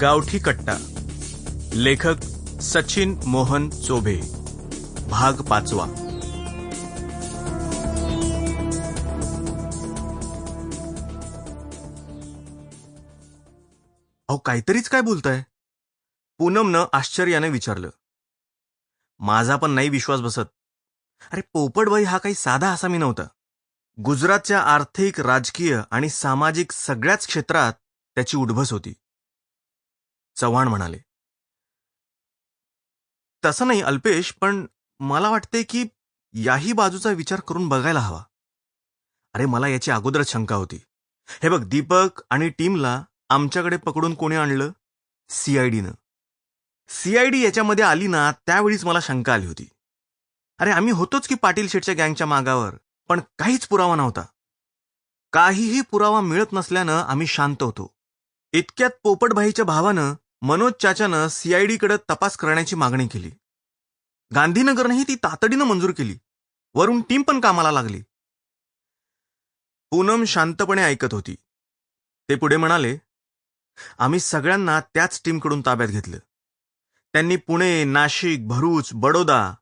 गावठी कट्टा. लेखक सचिन मोहन चोभे. भाग पाचवा. अहो काहीतरीच काय बोलताय? पूनमनं आश्चर्याने विचारलं. माझा पण नाही विश्वास बसत. अरे पोपटबाई हा काही साधा आसामी नव्हता. गुजरातच्या आर्थिक राजकीय आणि सामाजिक सगळ्याच क्षेत्रात त्याची उडभस होती. चव्हाण म्हणाले. तसं नाही अल्पेश पण मला वाटते की याही बाजूचा विचार करून बघायला हवा. अरे मला याची अगोदरच शंका होती. हे बघ दीपक आणि टीमला आमच्याकडे पकडून कोणी आणलं? सीआयडीनं सीआयडी याच्यामध्ये आली ना त्यावेळीच मला शंका आली होती. अरे आम्ही होतोच की पाटील शेटच्या गँगच्या मागावर पण काहीच पुरावा नव्हता. काहीही पुरावा मिळत नसल्यानं आम्ही शांत होतो. इतक्यात पोपटभाईच्या भावानं मनोज चाच्यानं सीआयडीकडे तपास करण्याची मागणी केली. गांधीनगरनेही ती तातडीनं मंजूर केली. वरून टीम पण कामाला लागली. पूनम शांतपणे ऐकत होती. ते पुढे म्हणाले आम्ही सगळ्यांना त्याच टीमकडून ताब्यात घेतलं. त्यांनी पुणे नाशिक भरूच बडोदा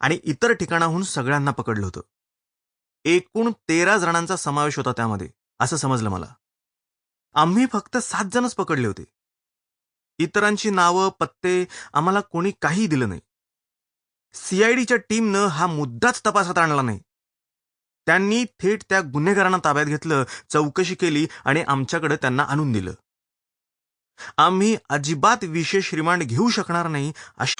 आणि इतर ठिकाणाहून सगळ्यांना पकडलं होतं. एकूण तेरा जणांचा समावेश होता त्यामध्ये असं समजलं मला. आम्ही फक्त सात जणच पकडले होते. इतरांची नावं पत्ते आम्हाला कोणी काही दिलं नाही. सीआयडीच्या टीमनं हा मुद्दाच तपासात आणला नाही. त्यांनी थेट त्या गुन्हेगारांना ताब्यात घेतलं चौकशी केली आणि आमच्याकडे त्यांना आणून दिलं. आम्ही अजिबात विशेष रिमांड घेऊ शकणार नाही अशी